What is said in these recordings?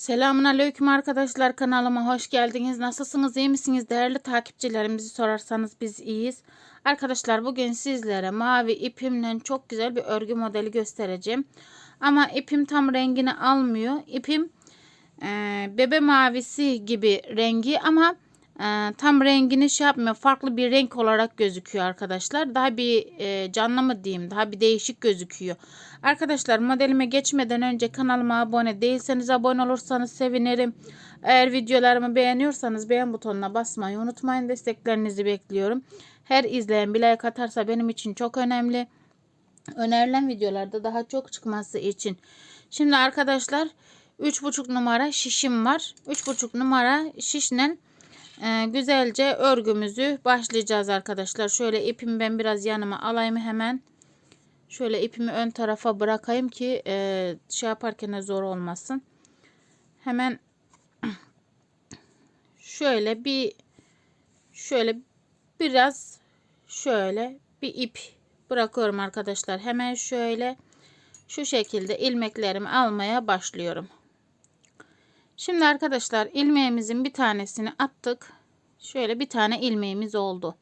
Selamun Aleyküm arkadaşlar kanalıma hoş geldiniz. Nasılsınız iyi misiniz değerli takipçilerimizi sorarsanız biz iyiyiz. Arkadaşlar bugün sizlere mavi ipimle çok güzel bir örgü modeli göstereceğim. Ama ipim tam rengini almıyor. İpim e, bebe mavisi gibi rengi ama e, tam rengini şey yapmıyor. Farklı bir renk olarak gözüküyor arkadaşlar. Daha bir e, canlı mı diyeyim daha bir değişik gözüküyor. Arkadaşlar modelime geçmeden önce kanalıma abone değilseniz abone olursanız sevinirim. Eğer videolarımı beğeniyorsanız beğen butonuna basmayı unutmayın. Desteklerinizi bekliyorum. Her izleyen bir like atarsa benim için çok önemli. Önerilen videolarda daha çok çıkması için. Şimdi arkadaşlar 3,5 numara şişim var. 3,5 numara şişle e, güzelce örgümüzü başlayacağız arkadaşlar. Şöyle ipimi ben biraz yanıma alayım hemen. Şöyle ipimi ön tarafa bırakayım ki e, şey yaparken de zor olmasın. Hemen şöyle bir şöyle biraz şöyle bir ip bırakıyorum arkadaşlar. Hemen şöyle şu şekilde ilmeklerimi almaya başlıyorum. Şimdi arkadaşlar ilmeğimizin bir tanesini attık. Şöyle bir tane ilmeğimiz oldu.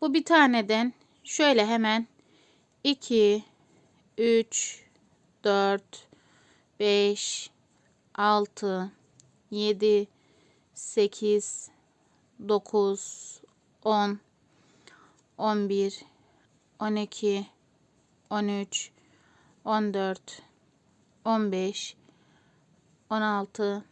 Bu bir taneden şöyle hemen 2 3 4 5 6 7 8 9 10 11 12 13 14 15 16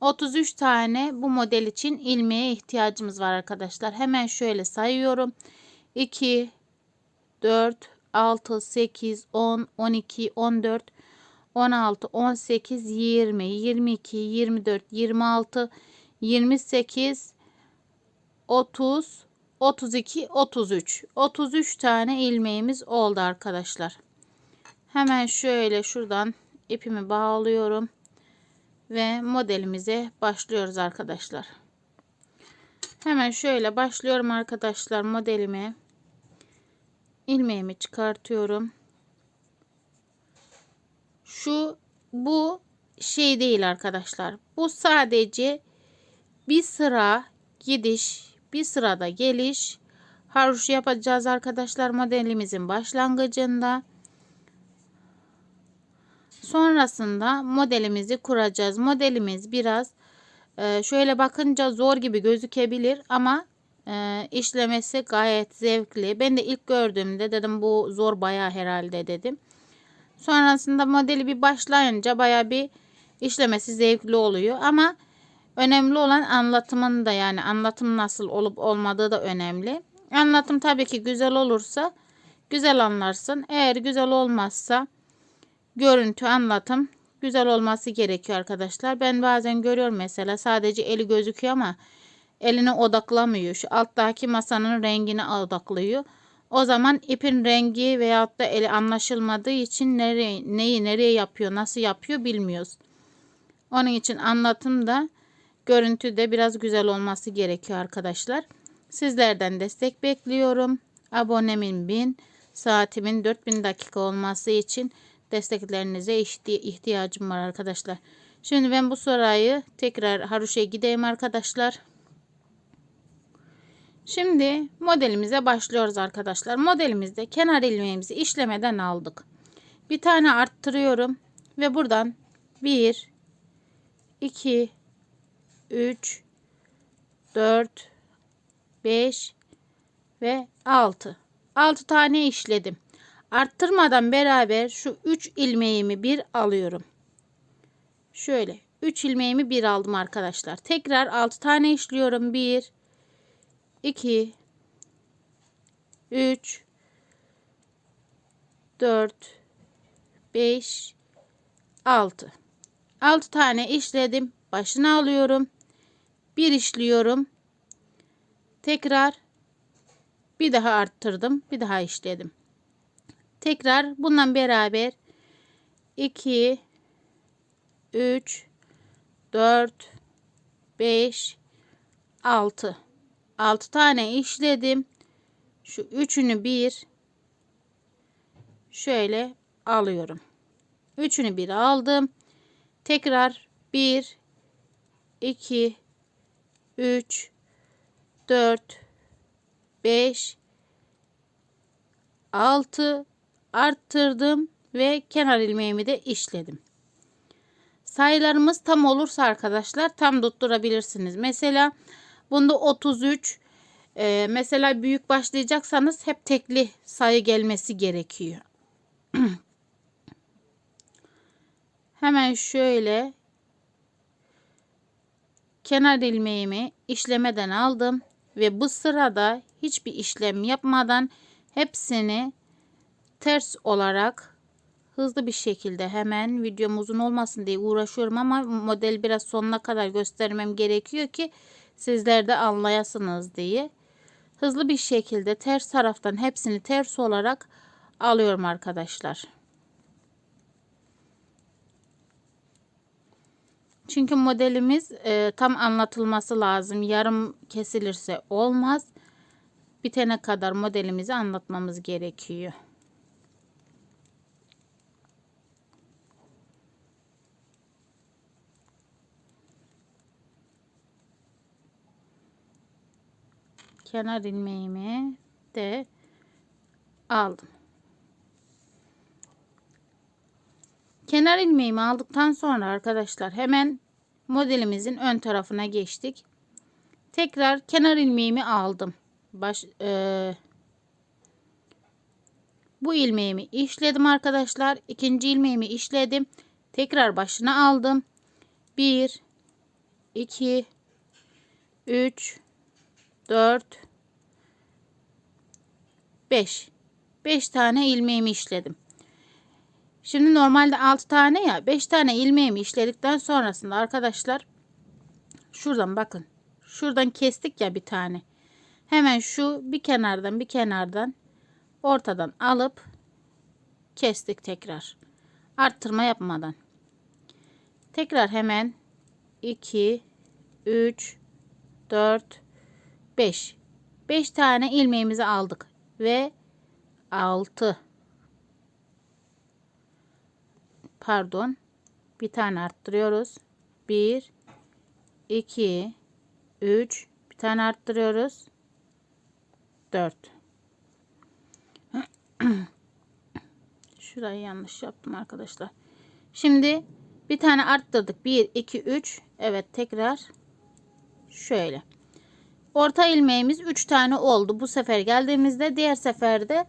33 tane bu model için ilmeğe ihtiyacımız var arkadaşlar. Hemen şöyle sayıyorum. 2 4 6 8 10 12 14 16 18 20 22 24 26 28 30 32 33 33 tane ilmeğimiz oldu arkadaşlar. Hemen şöyle şuradan ipimi bağlıyorum ve modelimize başlıyoruz arkadaşlar. Hemen şöyle başlıyorum arkadaşlar modelime. ilmeğimi çıkartıyorum. Şu bu şey değil arkadaşlar. Bu sadece bir sıra gidiş, bir sırada geliş. Haroş yapacağız arkadaşlar modelimizin başlangıcında. Sonrasında modelimizi kuracağız. Modelimiz biraz e, şöyle bakınca zor gibi gözükebilir ama e, işlemesi gayet zevkli. Ben de ilk gördüğümde dedim bu zor baya herhalde dedim. Sonrasında modeli bir başlayınca baya bir işlemesi zevkli oluyor ama önemli olan anlatımın da yani anlatım nasıl olup olmadığı da önemli. Anlatım tabii ki güzel olursa güzel anlarsın. Eğer güzel olmazsa görüntü anlatım güzel olması gerekiyor arkadaşlar. Ben bazen görüyorum mesela sadece eli gözüküyor ama eline odaklamıyor. Şu alttaki masanın rengine odaklıyor. O zaman ipin rengi veyahut da eli anlaşılmadığı için nereye, neyi nereye yapıyor, nasıl yapıyor bilmiyoruz. Onun için anlatım da görüntü de biraz güzel olması gerekiyor arkadaşlar. Sizlerden destek bekliyorum. Abonemin 1000, saatimin 4000 dakika olması için desteklerinize ihtiyacım var arkadaşlar. Şimdi ben bu sırayı tekrar Haruş'a gideyim arkadaşlar. Şimdi modelimize başlıyoruz arkadaşlar. Modelimizde kenar ilmeğimizi işlemeden aldık. Bir tane arttırıyorum ve buradan 1 2 3 4 5 ve 6 6 tane işledim. Arttırmadan beraber şu 3 ilmeğimi bir alıyorum. Şöyle 3 ilmeğimi bir aldım arkadaşlar. Tekrar 6 tane işliyorum. 1 2 3 4 5 6 6 tane işledim. Başına alıyorum. Bir işliyorum. Tekrar bir daha arttırdım. Bir daha işledim. Tekrar bundan beraber 2 3 4 5 6 6 tane işledim. Şu üçünü bir şöyle alıyorum. Üçünü bir aldım. Tekrar 1 2 3 4 5 6 arttırdım ve kenar ilmeğimi de işledim. Sayılarımız tam olursa arkadaşlar tam tutturabilirsiniz. Mesela bunda 33 e, mesela büyük başlayacaksanız hep tekli sayı gelmesi gerekiyor. Hemen şöyle kenar ilmeğimi işlemeden aldım ve bu sırada hiçbir işlem yapmadan hepsini ters olarak hızlı bir şekilde hemen videom uzun olmasın diye uğraşıyorum ama model biraz sonuna kadar göstermem gerekiyor ki sizler de anlayasınız diye. Hızlı bir şekilde ters taraftan hepsini ters olarak alıyorum arkadaşlar. Çünkü modelimiz e, tam anlatılması lazım. Yarım kesilirse olmaz. Bitene kadar modelimizi anlatmamız gerekiyor. Kenar ilmeğimi de aldım. Kenar ilmeğimi aldıktan sonra arkadaşlar hemen modelimizin ön tarafına geçtik. Tekrar kenar ilmeğimi aldım. Baş, e, bu ilmeğimi işledim arkadaşlar. İkinci ilmeğimi işledim. Tekrar başına aldım. 1 2 3 4 5 5 tane ilmeğimi işledim. Şimdi normalde 6 tane ya 5 tane ilmeğimi işledikten sonrasında arkadaşlar şuradan bakın. Şuradan kestik ya bir tane. Hemen şu bir kenardan bir kenardan ortadan alıp kestik tekrar. Arttırma yapmadan. Tekrar hemen 2 3 4 5 5 tane ilmeğimizi aldık ve 6 pardon. Bir tane arttırıyoruz. 1 2 3 bir tane arttırıyoruz. 4 şurayı yanlış yaptım arkadaşlar. Şimdi bir tane arttırdık. 1 2 3 evet tekrar şöyle orta ilmeğimiz 3 tane oldu bu sefer geldiğimizde diğer seferde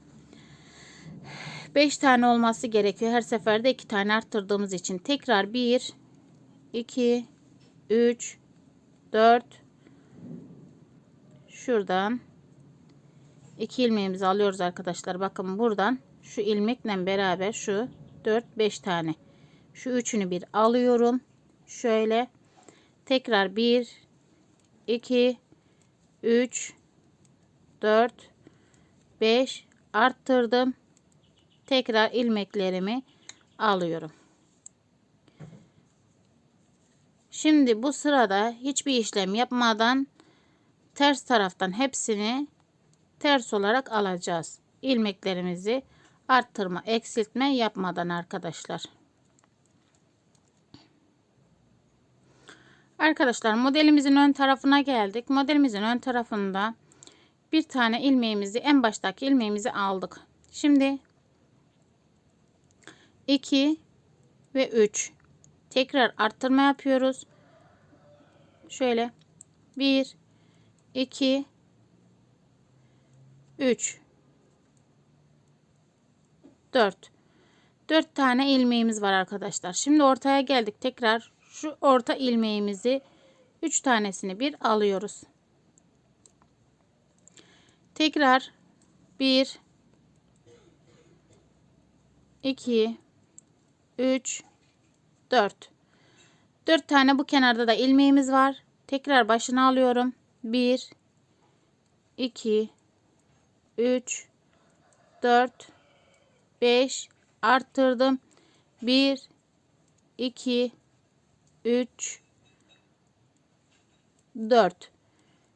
5 tane olması gerekiyor. Her seferde 2 tane arttırdığımız için. Tekrar 1, 2, 3, 4. Şuradan 2 ilmeğimizi alıyoruz arkadaşlar. Bakın buradan şu ilmekle beraber şu 4, 5 tane. Şu üçünü bir alıyorum. Şöyle tekrar 1, 2, 3, 4, 5 arttırdım tekrar ilmeklerimi alıyorum. Şimdi bu sırada hiçbir işlem yapmadan ters taraftan hepsini ters olarak alacağız. İlmeklerimizi arttırma, eksiltme yapmadan arkadaşlar. Arkadaşlar modelimizin ön tarafına geldik. Modelimizin ön tarafında bir tane ilmeğimizi en baştaki ilmeğimizi aldık. Şimdi 2 ve 3. Tekrar arttırma yapıyoruz. Şöyle 1 2 3 4 4 tane ilmeğimiz var arkadaşlar. Şimdi ortaya geldik. Tekrar şu orta ilmeğimizi 3 tanesini bir alıyoruz. Tekrar 1 2 3 4 4 tane bu kenarda da ilmeğimiz var. Tekrar başına alıyorum. 1 2 3 4 5 arttırdım. 1 2 3 4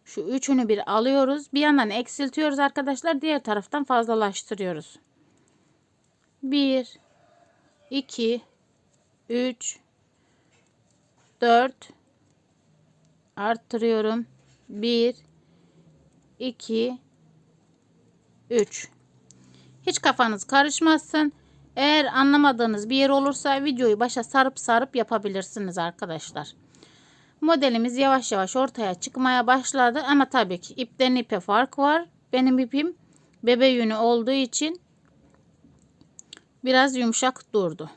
şu üçünü bir alıyoruz. Bir yandan eksiltiyoruz arkadaşlar. Diğer taraftan fazlalaştırıyoruz. 1 2 3 4 arttırıyorum. 1 2 3 Hiç kafanız karışmasın. Eğer anlamadığınız bir yer olursa videoyu başa sarıp sarıp yapabilirsiniz arkadaşlar. Modelimiz yavaş yavaş ortaya çıkmaya başladı ama tabii ki ipten ipe fark var. Benim ipim bebe yünü olduğu için biraz yumuşak durdu.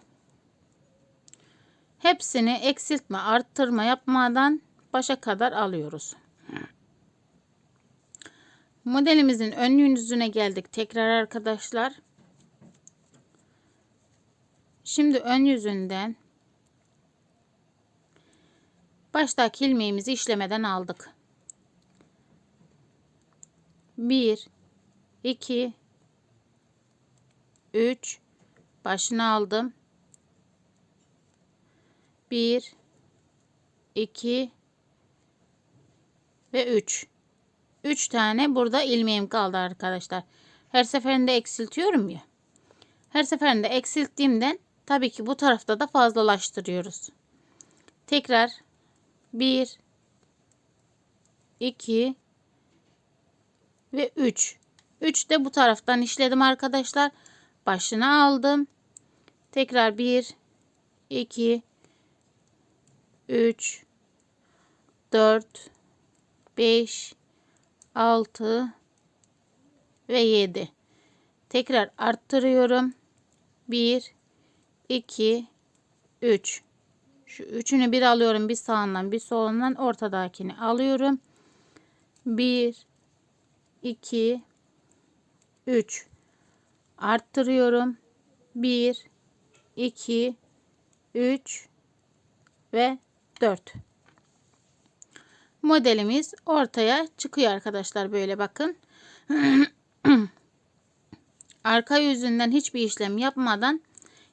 Hepsini eksiltme, arttırma yapmadan başa kadar alıyoruz. Modelimizin ön yüzüne geldik tekrar arkadaşlar. Şimdi ön yüzünden baştaki ilmeğimizi işlemeden aldık. 1 2 3 başını aldım. 1 2 ve 3 3 tane burada ilmeğim kaldı arkadaşlar. Her seferinde eksiltiyorum ya. Her seferinde eksilttiğimden tabii ki bu tarafta da fazlalaştırıyoruz. Tekrar 1 2 ve 3 3 de bu taraftan işledim arkadaşlar. Başını aldım. Tekrar 1 2 3 4 5 6 ve 7 tekrar arttırıyorum 1 2 3 şu üçünü bir alıyorum bir sağından bir solundan. Ortadakini alıyorum. 1 2 3 arttırıyorum. 1 2 3 ve 4 modelimiz ortaya çıkıyor arkadaşlar böyle bakın. Arka yüzünden hiçbir işlem yapmadan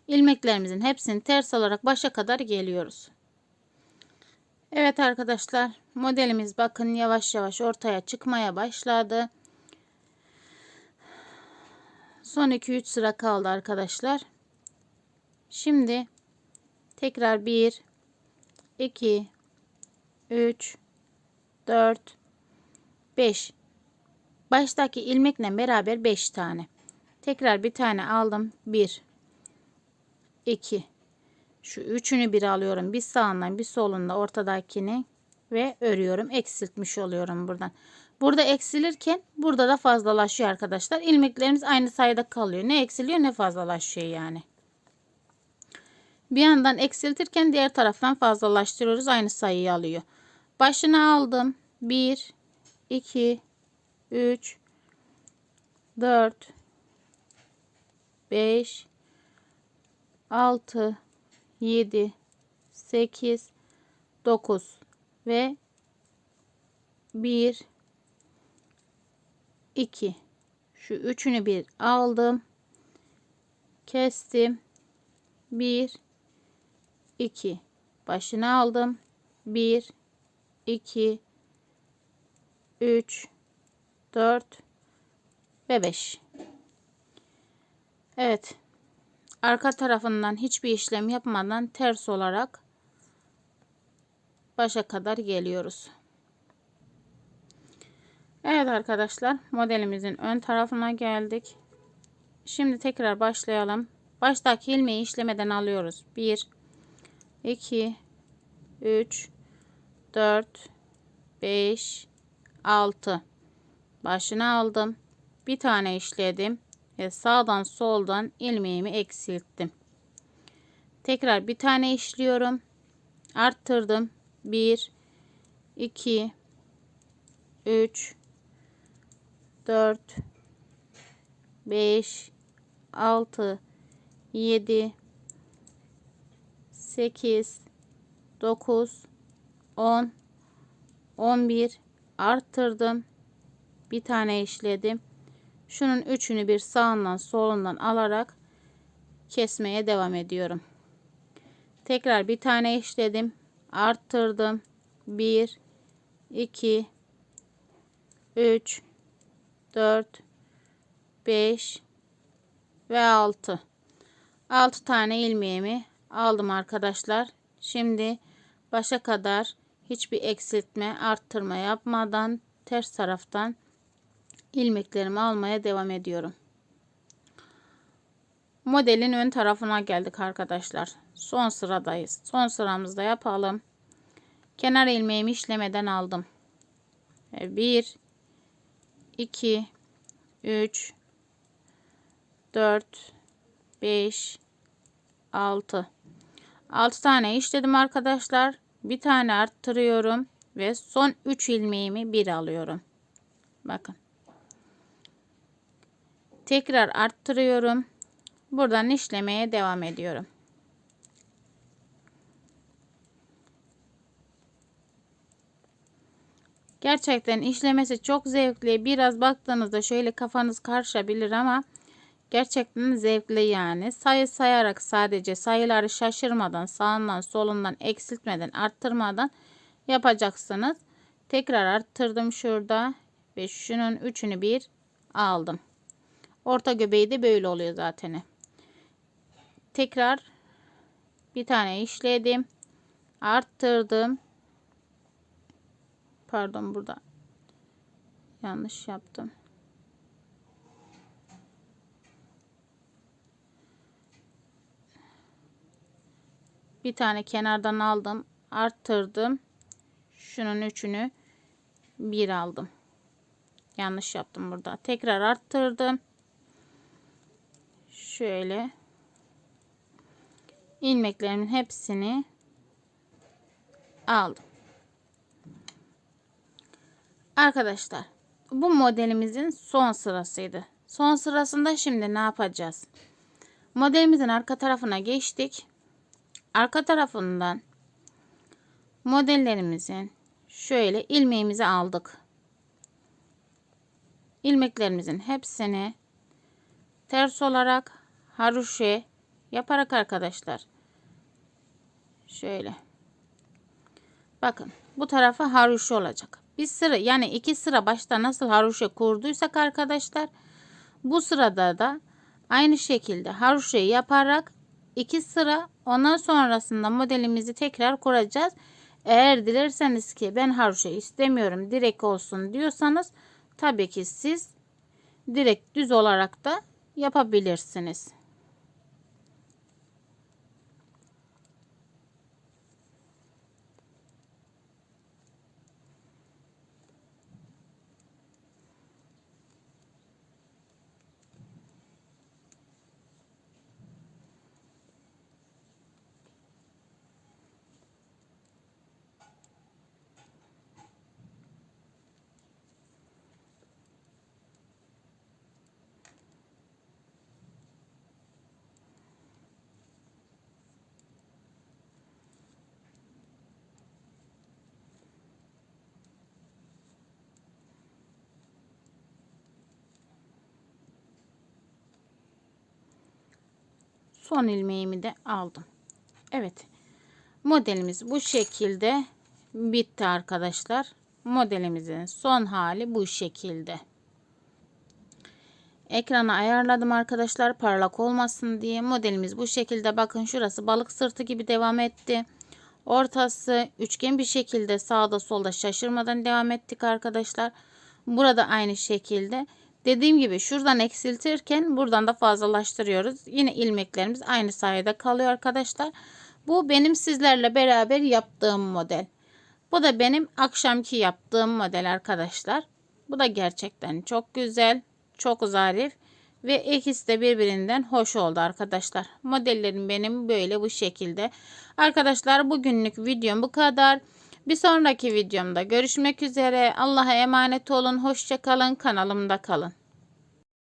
ilmeklerimizin hepsini ters olarak başa kadar geliyoruz. Evet arkadaşlar modelimiz bakın yavaş yavaş ortaya çıkmaya başladı. Son 2-3 sıra kaldı arkadaşlar. Şimdi tekrar 1 2 3 4 5 baştaki ilmekle beraber 5 tane. Tekrar bir tane aldım. 1 2 şu üçünü bir alıyorum. Bir sağından bir solunda ortadakini ve örüyorum. Eksiltmiş oluyorum buradan. Burada eksilirken burada da fazlalaşıyor arkadaşlar. İlmeklerimiz aynı sayıda kalıyor. Ne eksiliyor ne fazlalaşıyor yani. Bir yandan eksiltirken diğer taraftan fazlalaştırıyoruz. Aynı sayıyı alıyor. Başını aldım. 1, 2, 3, 4, 5, 6, 7, 8, 9 ve 1, 2. Şu üçünü bir aldım. Kestim. 1, 2. Başını aldım. 1, 2 3 4 ve 5 Evet arka tarafından hiçbir işlem yapmadan ters olarak başa kadar geliyoruz. Evet arkadaşlar modelimizin ön tarafına geldik. Şimdi tekrar başlayalım. Baştaki ilmeği işlemeden alıyoruz. 1 2 3 4 5 6 başını aldım bir tane işledim ve sağdan soldan ilmeğimi eksilttim tekrar bir tane işliyorum arttırdım 1 2 3 4 5 6 7 8 9 10 11 arttırdım. Bir tane işledim. Şunun üçünü bir sağından solundan alarak kesmeye devam ediyorum. Tekrar bir tane işledim. Arttırdım. 1 2 3 4 5 ve 6 6 tane ilmeğimi aldım arkadaşlar. Şimdi başa kadar hiçbir eksiltme, arttırma yapmadan ters taraftan ilmeklerimi almaya devam ediyorum. Modelin ön tarafına geldik arkadaşlar. Son sıradayız. Son sıramızda yapalım. Kenar ilmeğimi işlemeden aldım. 1 2 3 4 5 6 6 tane işledim arkadaşlar. Bir tane arttırıyorum ve son 3 ilmeğimi bir alıyorum. Bakın. Tekrar arttırıyorum. Buradan işlemeye devam ediyorum. Gerçekten işlemesi çok zevkli. Biraz baktığınızda şöyle kafanız karışabilir ama gerçekten zevkli yani. Sayı sayarak sadece sayıları şaşırmadan sağından solundan eksiltmeden arttırmadan yapacaksınız. Tekrar arttırdım şurada ve şunun üçünü bir aldım. Orta göbeği de böyle oluyor zaten. Tekrar bir tane işledim. Arttırdım. Pardon burada yanlış yaptım. Bir tane kenardan aldım. Arttırdım. Şunun üçünü bir aldım. Yanlış yaptım burada. Tekrar arttırdım. Şöyle ilmeklerimin hepsini aldım. Arkadaşlar bu modelimizin son sırasıydı. Son sırasında şimdi ne yapacağız? Modelimizin arka tarafına geçtik. Arka tarafından modellerimizin şöyle ilmeğimizi aldık. İlmeklerimizin hepsini ters olarak haroşe yaparak arkadaşlar şöyle bakın bu tarafa haroşe olacak. Bir sıra yani iki sıra başta nasıl haroşe kurduysak arkadaşlar bu sırada da aynı şekilde haroşe yaparak iki sıra ondan sonrasında modelimizi tekrar kuracağız. Eğer dilerseniz ki ben haroşe istemiyorum direkt olsun diyorsanız tabii ki siz direkt düz olarak da yapabilirsiniz. Son ilmeğimi de aldım. Evet. Modelimiz bu şekilde bitti arkadaşlar. Modelimizin son hali bu şekilde. Ekranı ayarladım arkadaşlar parlak olmasın diye. Modelimiz bu şekilde. Bakın şurası balık sırtı gibi devam etti. Ortası üçgen bir şekilde sağda solda şaşırmadan devam ettik arkadaşlar. Burada aynı şekilde. Dediğim gibi şuradan eksiltirken buradan da fazlalaştırıyoruz. Yine ilmeklerimiz aynı sayede kalıyor arkadaşlar. Bu benim sizlerle beraber yaptığım model. Bu da benim akşamki yaptığım model arkadaşlar. Bu da gerçekten çok güzel, çok zarif ve ikisi de birbirinden hoş oldu arkadaşlar. Modellerim benim böyle bu şekilde. Arkadaşlar bugünlük videom bu kadar. Bir sonraki videomda görüşmek üzere. Allah'a emanet olun. Hoşçakalın. Kanalımda kalın.